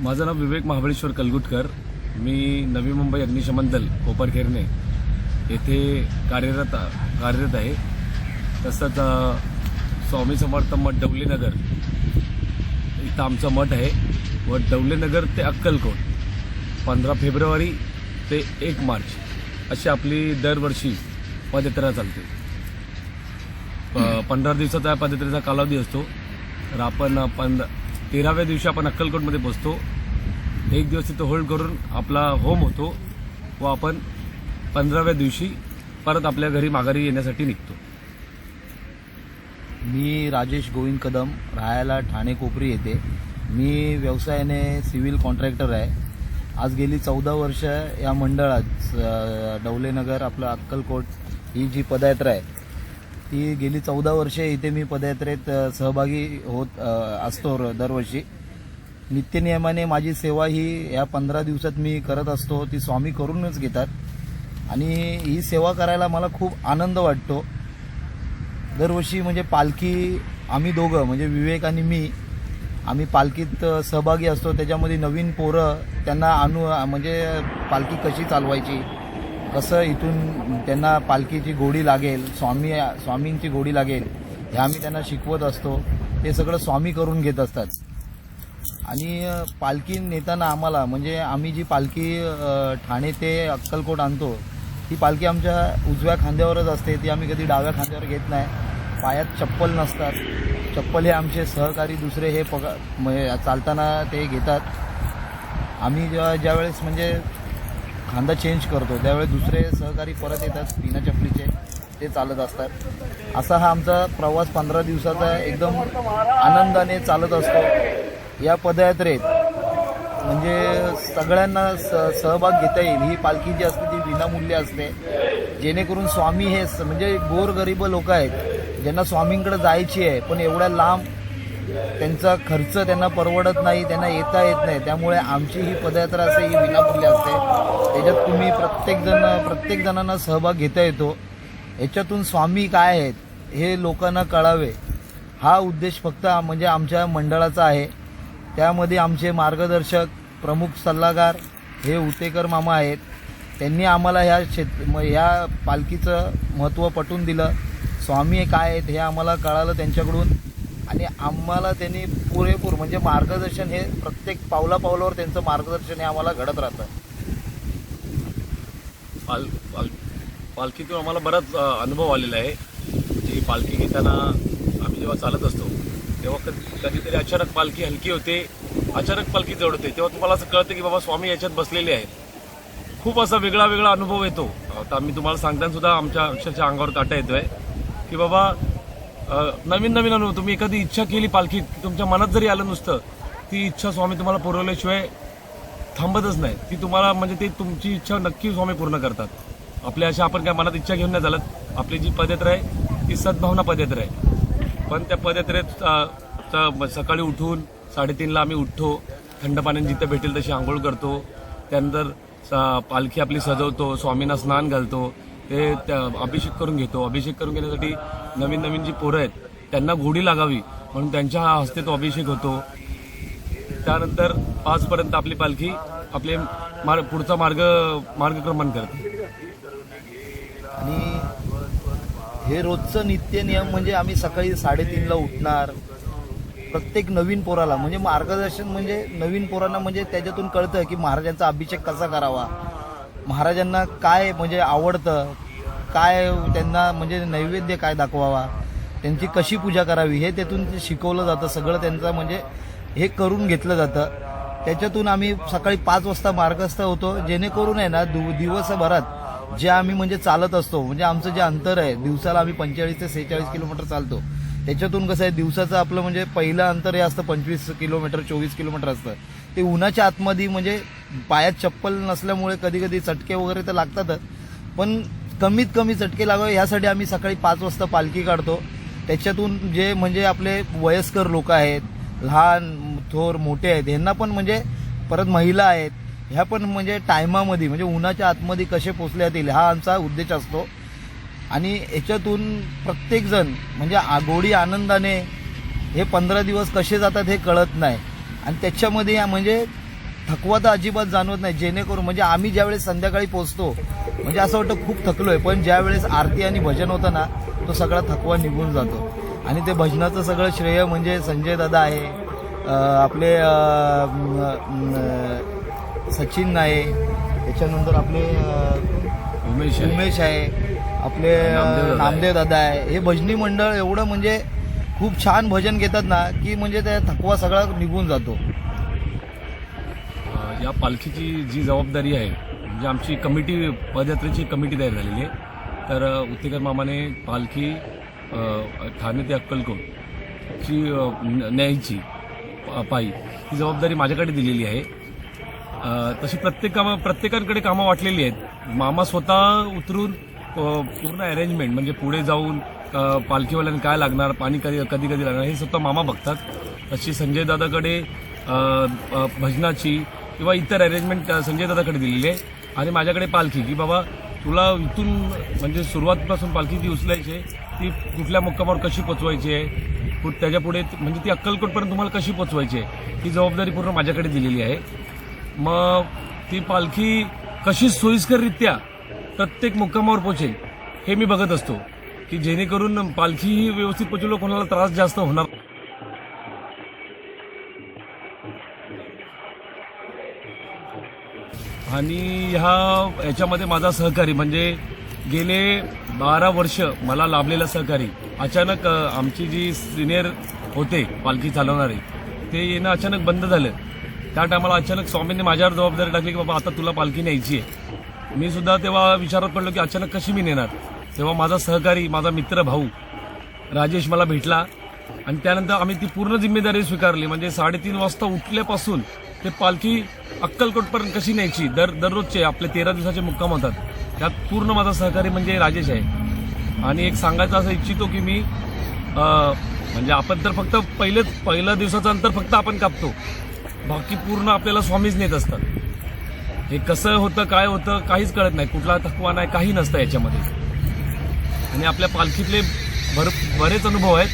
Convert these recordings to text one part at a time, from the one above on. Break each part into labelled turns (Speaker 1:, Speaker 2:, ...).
Speaker 1: माझं नाव विवेक महाबळेश्वर कलगुटकर. मी नवी मुंबई अग्निशमन दल कोपरखेरणे येथे कार्यरत कार्यरत आहे. तसंच स्वामी समर्थ मठ डवलेनगर इथं आमचं मठ आहे व डवलेनगर ते अक्कलकोट पंधरा फेब्रुवारी ते एक मार्च अशी आपली दरवर्षी पदयात्रा चालते. प- पंधरा दिवसाचा पदयात्रेचा कालावधी असतो. तर आपण पंध तेराव्या दिवशी आपण अक्कलकोटमध्ये बसतो. एक दिवस तिथं होल्ड करून आपला होम होतो व आपण पंधराव्या दिवशी परत आपल्या घरी माघारी येण्यासाठी निघतो.
Speaker 2: मी राजेश गोविंद कदम राहायला ठाणे कोपरी येते. मी व्यवसायाने सिव्हिल कॉन्ट्रॅक्टर आहे. आज गेली चौदा वर्ष या मंडळात डवलेनगर आपलं अक्कलकोट ही जी पदयात्रा आहे ती गेली चौदा वर्षे इथे मी पदयात्रेत सहभागी होत असतो र- दरवर्षी. नित्यनियमाने माझी सेवा ही या पंधरा दिवसात मी करत असतो ती स्वामी करूनच घेतात. आणि ही सेवा करायला मला खूप आनंद वाटतो. दरवर्षी म्हणजे पालखी आम्ही दोघं म्हणजे विवेक आणि मी आम्ही पालखीत सहभागी असतो. त्याच्यामध्ये नवीन पोरं त्यांना अनु म्हणजे पालखी कशी चालवायची कसं इथून त्यांना पालखीची गोडी लागेल स्वामी स्वामींची गोडी लागेल हे आम्ही त्यांना शिकवत असतो. ते सगळं स्वामी करून घेत असतात. आणि पालखी नेताना आम्हाला म्हणजे आम्ही जी पालखी ठाणे ते अक्कलकोट आणतो ती पालखी आमच्या उजव्या खांद्यावरच असते. ती आम्ही कधी डाव्या खांद्यावर घेत नाही. पायात चप्पल नसतात. चप्पल हे आमचे सहकारी दुसरे हे पग म्हणजे चालताना ते घेतात. आम्ही जेव्हा ज्यावेळेस म्हणजे खांदा चेंज करतो त्यावेळेस दुसरे सहकारी परत येतात बिना चपलीचे. ते चालत असतात. असा हा आमचा प्रवास पंधरा दिवसाचा एकदम आनंदाने चालत असतो. या पदयात्रेत म्हणजे सगळ्यांना स सहभाग घेता येईल. ही पालखी जी असते ती विनामूल्य असते. जेणेकरून स्वामी हे स- म्हणजे गोरगरीब लोक आहेत ज्यांना स्वामींकडे जायची आहे पण एवढ्या लांब त्यांचा खर्च त्यांना परवडत नाही त्यांना येता येत नाही. त्यामुळे आमची ही पदयात्रा असते ही विनामूल्य असते. त्याच्यात तुम्ही प्रत्येकजण प्रत्येकजणांना सहभाग घेता येतो. याच्यातून स्वामी काय आहेत हे लोकांना कळावे. हा उद्देश फक्त म्हणजे आमच्या मंडळाचा आहे. त्यामध्ये आमचे मार्गदर्शक प्रमुख सल्लागार हे उतेकर मामा आहेत. त्यांनी आम्हाला ह्या क्षेत्र म- ह्या पालखीचं महत्त्व पटवून दिलं. स्वामी काय आहेत हे आम्हाला कळालं त्यांच्याकडून. आणि आम्हाला त्यांनी पुरेपूर म्हणजे मार्गदर्शन हे प्रत्येक पावला पावलावर त्यांचं मार्गदर्शन हे आम्हाला घडत राहतं.
Speaker 1: पाल पाल पालखीतून आम्हाला बराच अनुभव आलेला आहे. की पालखी घेताना आम्ही जेव्हा चालत असतो तेव्हा कधीतरी अचानक पालखी हलकी होते अचानक पालखी जड होते. तेव्हा तुम्हाला असं कळतं की बाबा स्वामी याच्यात बसलेले आहेत. खूप असा वेगळा वेगळा अनुभव येतो. आता मी तुम्हाला सांगताना सुद्धा आमच्या अक्षरशः अंगावर काटा येतोय की बाबा नवीन नवीन अनुभव. तुम्ही एखादी इच्छा केली पालखीत की तुमच्या मनात जरी आलं नुसतं ती इच्छा स्वामी तुम्हाला पुरवल्याशिवाय थांबतच नाही. ती तुम्हाला म्हणजे ते तुमची इच्छा नक्की स्वामी पूर्ण करतात. आपल्या अशा आपण काय मनात इच्छा घेऊन नाही चालत. आपली जी पदयात्रा आहे ती सद्भावना पदयात्रा आहे पण त्या पदयात्रेत सकाळी उठून साडेतीनला आम्ही उठतो. थंड पाण्याने जिथं भेटेल तशी आंघोळ करतो. त्यानंतर स- पालखी आपली सजवतो. स्वामींना स्नान घालतो. ते त्या अभिषेक करून घेतो. अभिषेक करून घेण्यासाठी नवीन नवीन जी पोरं आहेत त्यांना घोडी लागावी म्हणून त्यांच्या हस्ते तो अभिषेक होतो. त्यानंतर पाचपर्यंत आपली पालखी आपले मार्ग पुढचा मार्ग मार्गक्रमण करते.
Speaker 2: आणि हे रोजचं नित्य नियम म्हणजे आम्ही सकाळी साडेतीनला उठणार. प्रत्येक नवीन पोराला म्हणजे मार्गदर्शन म्हणजे नवीन पोरांना म्हणजे त्याच्यातून कळतं की महाराजांचा अभिषेक कसा करावा. महाराजांना काय म्हणजे आवडतं काय त्यांना म्हणजे नैवेद्य काय दाखवावा? त्यांची कशी पूजा करावी? हे त्यातून ते शिकवलं जातं. सगळं त्यांचं म्हणजे हे करून घेतलं जातं. त्याच्यातून आम्ही सकाळी पाच वाजता मार्गस्थ होतो. जेणेकरून आहे ना दु दिवसभरात जे आम्ही म्हणजे चालत असतो म्हणजे आमचं जे अंतर आहे दिवसाला आम्ही पंचेचाळीस ते सेहेचाळीस किलोमीटर चालतो. त्याच्यातून कसं आहे दिवसाचं आपलं म्हणजे पहिलं अंतर हे असतं पंचवीस किलोमीटर चोवीस किलोमीटर असतं. ते उन्हाच्या आतमध्ये म्हणजे पायात चप्पल नसल्यामुळे कधी कधी चटके वगैरे तर लागतातच. पण कमीत कमी चटके लागावे यासाठी आम्ही सकाळी पाच वाजता पालखी काढतो. त्याच्यातून जे म्हणजे आपले वयस्कर लोक आहेत लहान थोर मोठे आहेत ह्यांना पण म्हणजे परत महिला आहेत ह्या पण म्हणजे टायमामध्ये म्हणजे उन्हाच्या आतमध्ये कसे पोचले जातील हा आमचा उद्देश असतो. आणि याच्यातून प्रत्येकजण म्हणजे आगोडी आनंदाने हे पंधरा दिवस कसे जातात हे कळत नाही. आणि त्याच्यामध्ये म्हणजे थकवा तर अजिबात जाणवत नाही जेणेकरून म्हणजे आम्ही ज्यावेळेस संध्याकाळी पोहोचतो म्हणजे असं वाटतं खूप थकलोय पण ज्यावेळेस आरती आणि भजन होतं ना तो सगळा थकवा निघून जातो आणि ते भजनाचं सगळं श्रेय म्हणजे संजय दादा आहे आपले सचिन आहे त्याच्यानंतर आपले
Speaker 1: उमेश आहे.
Speaker 2: उमेश आहे आपले
Speaker 1: नामदेव दादा आहे.
Speaker 2: आहे हे भजनी मंडळ एवढं म्हणजे खूप छान भजन घेतात ना की म्हणजे त्या थकवा सगळा निघून जातो
Speaker 1: या पालखीची जी जबाबदारी आहे म्हणजे आमची कमिटी पदयात्रेची कमिटी तयार झालेली आहे. तर उत्तेकर मामाने पालखी ठाणे ते अक्कलकोट ची न- न्यायची प- पायी ही जबाबदारी माझ्याकडे दिलेली आहे. तशी प्रत्येक कामं प्रत्येकांकडे कामं वाटलेली आहेत. मामा स्वतः उतरून पूर्ण अरेंजमेंट म्हणजे पुढे जाऊन पालखीवाल्यांना काय लागणार पाणी कधी कधी कधी लागणार हे स्वतः मामा बघतात. तशी संजय दादाकडे भजनाची किंवा इतर अरेंजमेंट संजय दादाकडे दिलेली आहे. आणि माझ्याकडे पालखी की बाबा तुला इथून म्हणजे सुरुवातपासून पालखी जी उचलायची आहे. ती कुठल्या मुक्कामावर कशी पोचवायची आहे? त्याच्या पुढे म्हणजे ती अक्कलकोटपर्यंत तुम्हाला कशी पोचवायची आहे? ही जबाबदारी पूर्ण माझ्याकडे दिलेली आहे. मग ती पालखी कशी सोयीस्कररित्या प्रत्येक मुक्कामावर पोचेल हे मी बघत असतो. की जेणेकरून पालखी ही व्यवस्थित पोचवलं कोणाला त्रास जास्त होणार आणि ह्या याच्यामध्ये माझा सहकारी म्हणजे गेले बारा वर्ष मला लाभलेला सहकारी. अचानक आमची जी सिनियर होते पालखी चालवणारे ते येणं अचानक बंद झालं. त्या टायमाला अचानक स्वामींनी माझ्यावर जबाबदारी टाकली की बाबा आता तुला पालखी न्यायची आहे. मी सुद्धा तेव्हा विचारात पडलो की अचानक कशी मी नेणार? तेव्हा माझा सहकारी माझा मित्र भाऊ राजेश मला भेटला. आणि त्यानंतर आम्ही ती पूर्ण जिम्मेदारी स्वीकारली. म्हणजे साडेतीन वाजता उठल्यापासून ते पालखी अक्कलकोटपर्यंत कशी न्यायची? दर दररोजचे आपले तेरा दिवसाचे मुक्काम होतात. त्यात पूर्ण माझा सहकारी म्हणजे राजेश आहे. आणि एक सांगायचं असं इच्छितो की मी म्हणजे आपण तर फक्त पहिलेच पहिल्या दिवसाचं अंतर फक्त आपण कापतो. बाकी पूर्ण आपल्याला स्वामीच नेत असतात. हे कसं होतं काय होतं काहीच कळत नाही. कुठला थकवा नाही काही नसतं याच्यामध्ये. आणि आपल्या पालखीतले भर बरेच अनुभव आहेत.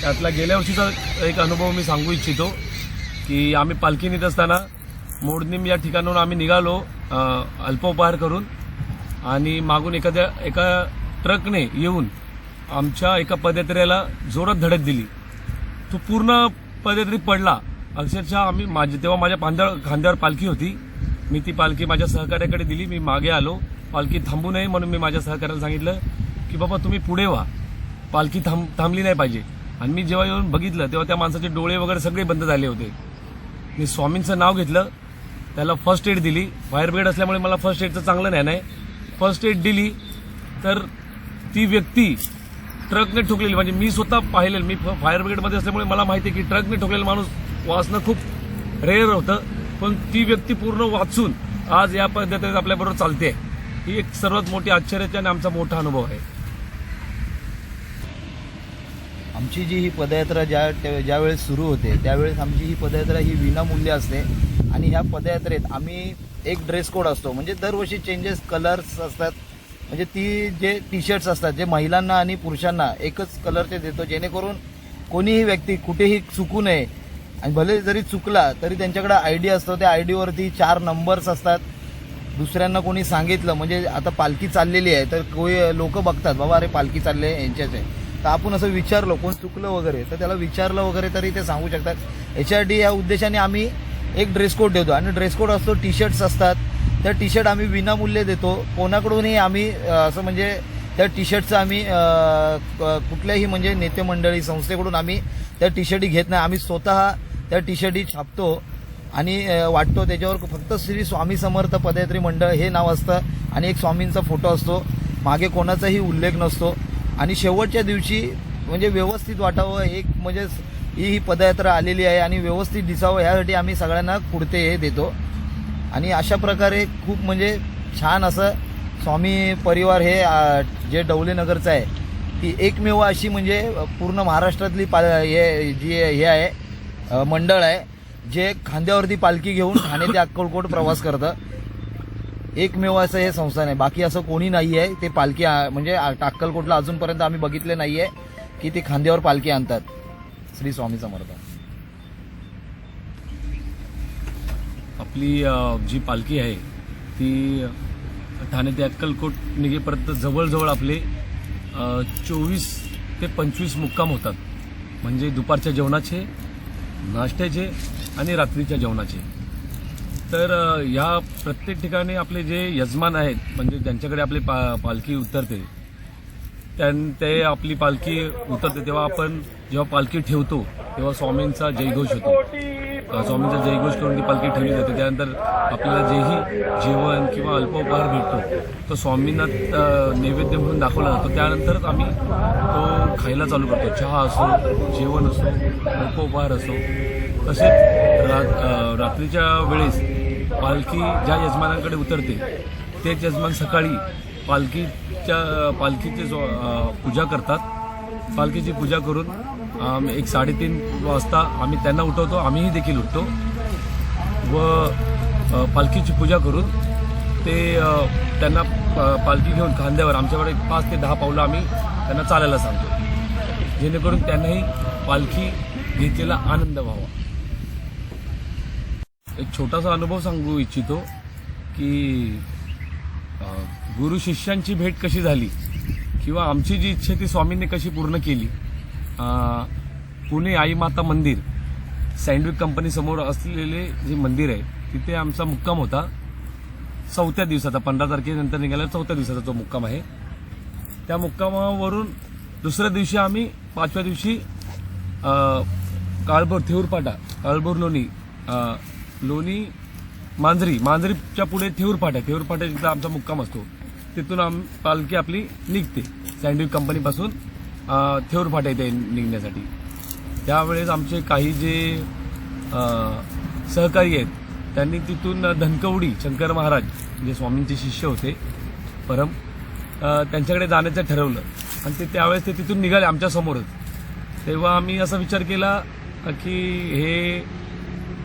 Speaker 1: त्यातला गेल्या वर्षीचा एक अनुभव मी सांगू इच्छितो. की आम्ही पालखी नेत असताना मोडनीम या ठिकाणाहून आम्ही निघालो अल्पोपहार करून. आणि मागून एखाद्या एका ट्रकने येऊन आमच्या एका पदयात्रेला जोरात धडक दिली. तो पूर्ण पदयात्री पडला. अक्षरशः आम्ही माझे तेव्हा माझ्या पांद्या खांद्यावर पालखी होती. मी ती पालखी माझ्या सहकार्याकडे दिली. मी मागे आलो. पालखी थांबू नये म्हणून मी माझ्या सहकार्याला सांगितलं की बाबा तुम्ही पुढे व्हा. पालखी थांब थांबली नाही पाहिजे. आणि मी जेव्हा येऊन बघितलं तेव्हा त्या माणसाचे डोळे वगैरे सगळे बंद झाले होते. मी स्वामींचं नाव घेतलं. त्याला फर्स्ट एड दिली. फायर ब्रिगेड असल्यामुळे मला फर्स्ट एडचं चांगलं ज्ञान आहे. फर्स्ट एड दिली तर ती व्यक्ती ट्रकने ठोकलेली म्हणजे मी स्वतः पाहिलेलं मी फ- फायर ब्रिगेडमध्ये असल्यामुळे मला माहिती आहे की ट्रकने ठोकलेला माणूस वाचणं खूप रेअर होतं. पण ती व्यक्ती पूर्ण वाचून आज या पद्धतीने आपल्याबरोबर चालते. ही एक सर्वात मोठी आश्चर्याची आणि आमचा मोठा अनुभव आहे.
Speaker 2: आमची जी ही पदयात्रा ज्या ज्यावेळेस सुरू होते त्यावेळेस आमची ही पदयात्रा ही विनामूल्य असते. आणि ह्या पदयात्रेत आम्ही एक ड्रेस कोड असतो. म्हणजे दरवर्षी चेंजेस कलर्स असतात. म्हणजे ती जे टी शर्ट्स असतात जे महिलांना आणि पुरुषांना एकच कलरचे देतो. जेणेकरून कोणीही व्यक्ती कुठेही चुकू नये. आणि भले जरी चुकला तरी त्यांच्याकडे आय डी असतो. त्या आय डीवरती चार नंबर्स असतात. दुसऱ्यांना कोणी सांगितलं म्हणजे आता पालखी चाललेली आहे तर कोणी लोक बघतात बाबा अरे पालखी चालले यांच्याच आहे. तर आपण असं विचारलो कोण चुकलं वगैरे तर त्याला विचारलं वगैरे तरी ते सांगू शकतात. एच आर डी या उद्देशाने आम्ही एक ड्रेस कोड देतो आणि ड्रेस कोड असतो टी शर्ट्स असतात. त्या टी शर्ट आम्ही विनामूल्य देतो. कोणाकडूनही आम्ही असं म्हणजे त्या टी शर्टचं आम्ही क- कुठल्याही म्हणजे नेते मंडळी संस्थेकडून आम्ही त्या टी शर्टी घेत नाही. आम्ही स्वतः त्या टी शर्टी छापतो आणि वाटतो त्याच्यावर फक्त श्री स्वामी समर्थ पदयात्री मंडळ हे नाव असतं आणि एक स्वामींचा फोटो असतो. मागे कोणाचाही उल्लेख नसतो. आणि शेवटच्या दिवशी म्हणजे व्यवस्थित वाटावं एक म्हणजे ही ही पदयात्रा आलेली आहे आणि व्यवस्थित दिसावं ह्यासाठी आम्ही सगळ्यांना कुडते हे देतो. आणि अशा प्रकारे खूप म्हणजे छान असं स्वामी परिवार हे जे डवलेनगरचं आहे ती एकमेव अशी म्हणजे पूर्ण महाराष्ट्रातली पा हे जी हे आहे मंडळ आहे जे खांद्यावरती पालखी घेऊन ठाणे ते अक्कलकोट प्रवास करतं. एकमेव असं हे संस्थान आहे. बाकी असं कोणी नाही आहे ते पालखी आ- म्हणजे अक्कलकोटला अजूनपर्यंत आम्ही बघितले नाही आहे की ते खांद्यावर पालखी आणतात. श्री स्वामी समर्थ.
Speaker 1: आपली जी पालखी आहे ती ठाणे ते अक्कलकोट निघेपर्यंत जवळजवळ आपले चोवीस ते पंचवीस मुक्काम होतात. म्हणजे दुपारच्या जेवणाचे नाश्त्याचे आणि रात्रीच्या जेवणाचे. तर ह्या या प्रत्येक ठिकाणी आपले जे यजमान आहेत म्हणजे ज्यांच्याकडे आपली पा पालखी उतरते त्यां ते आपली पालखी उतरते तेव्हा आपण जेव्हा पालखी ठेवतो तेव्हा स्वामींचा जयघोष होतो. स्वामींचा जयघोष करून ती पालखी ठेवली जाते. त्यानंतर आपल्याला जेही जेवण किंवा अल्पोपहार भेटतो तो स्वामींना नैवेद्य म्हणून दाखवला जातो. त्यानंतरच आम्ही तो खायला चालू करतो. चहा असो जेवण असो अल्पोपहार असो तसेच रा रात्रीच्या वेळेस पालखी ज्या यजमानांकडे उतरते तेच यजमान सकाळी पालखीच्या पालखीची पूजा करतात. पालखीची पूजा करून एक साडेतीन वाजता आम्ही त्यांना उठवतो आम्हीही देखील उठतो. व पालखीची पूजा करून ते त्यांना पालखी घेऊन खांद्यावर आमच्याकडे पाच ते दहा पावलं आम्ही त्यांना चालायला सांगतो. जेणेकरून त्यांनाही पालखी घेतलेला आनंद व्हावा. एक छोटासा अनुभव सांगू इच्छितो की गुरु शिष्यांची भेट कशी झाली? किंवा आमची जी इच्छा ती स्वामींनी कशी पूर्ण केली? पुणे आई माता मंदिर सँडविक कंपनीसमोर असलेले जे मंदिर आहे तिथे आमचा मुक्काम होता. चौथ्या दिवसाचा पंधरा तारखेनंतर निघाला चौथ्या दिवसाचा तो मुक्काम आहे. त्या मुक्कामावरून दुसऱ्या दिवशी आम्ही पाचव्या दिवशी काळभोर थेऊरपाटा काळभोर लोणी लोणी मांजरी. मांजरीच्या पुढे थेऊरपाटा थेऊरपाटा जिथं आमचा मुक्काम असतो तिथून आम पालखी आपली निघते. सँडविक कंपनीपासून अ, थेऊरपाटा इथे निघण्यासाठी. त्यावेळेस आमचे काही जे सहकारी आहेत त्यांनी तिथून धनकवडी शंकर महाराज जे स्वामींचे शिष्य होते परम त्यांच्याकडे जाण्याचं ठरवलं. आणि ते त्यावेळेस ते तिथून निघाले आमच्यासमोरच तेव्हा आम्ही असा विचार केला की हे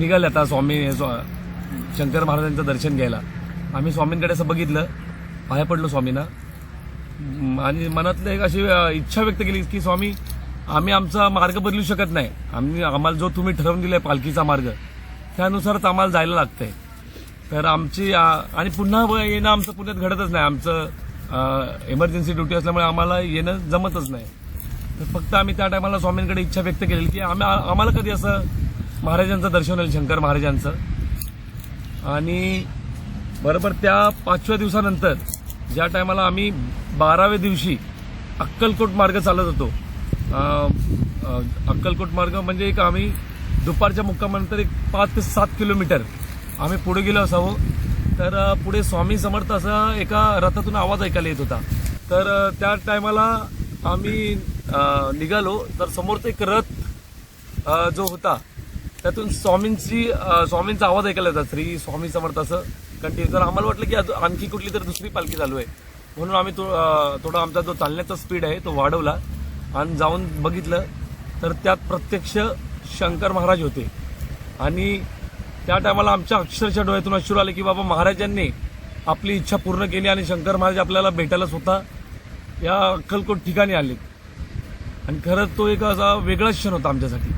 Speaker 1: निघाले आता स्वामी स्वा- शंकर महाराजांचं दर्शन घ्यायला. आम्ही स्वामींकडे असं बघितलं. बाहेर पडलो स्वामींना. आणि मनातलं एक अशी इच्छा व्यक्त केली की स्वामी आम्ही आमचा मार्ग बदलू शकत नाही. आम्ही आम्हाला जो तुम्ही ठरवून दिलाय पालखीचा मार्ग त्यानुसारच आम्हाला जायला लागतंय. तर आमची आणि पुन्हा येणं आमचं पुण्यात घडतच नाही. आमचं इमर्जन्सी ड्युटी असल्यामुळे आम्हाला येणं जमतच नाही. तर फक्त आम्ही त्या टायमाला स्वामींकडे इच्छा व्यक्त केलेली की आम्ही आम्हाला कधी असं महाराजांचं दर्शन होईल शंकर महाराजांचं. आणि बरोबर त्या पाचव्या दिवसानंतर ज्या टायमाला आम्ही बाराव्या दिवशी अक्कलकोट मार्ग चालत होतो. अक्कलकोट मार्ग म्हणजे एक आम्ही दुपारच्या मुक्कामानंतर एक पाच ते सात किलोमीटर आम्ही पुढे गेलो असावं. तर पुढे स्वामी समर्थ असा एका रथातून आवाज ऐकायला येत होता. तर त्या टायमाला आम्ही निघालो. तर समोरचा एक रथ जो होता त्यातून स्वामींची स्वामींचा आवाज ऐकायला येतात. श्री स्वामी समर्थ असं कंटिन्यू तर आम्हाला वाटलं की आणखी कुठली तर दुसरी पालखी चालू आहे. म्हणून आम्ही तो थोडा आमचा जो चालण्याचा स्पीड आहे तो वाढवला. आणि जाऊन बघितलं तर त्यात प्रत्यक्ष शंकर महाराज होते. आणि त्या टायमाला आमच्या अक्षरशः डोळ्यातून अश्रू आले की बाबा महाराजांनी आपली इच्छा पूर्ण केली आणि शंकर महाराज आपल्याला भेटायला स्वतः या अक्कलकोट ठिकाणी आले आणि खरंच तो एक असा वेगळाच क्षण होता आमच्यासाठी.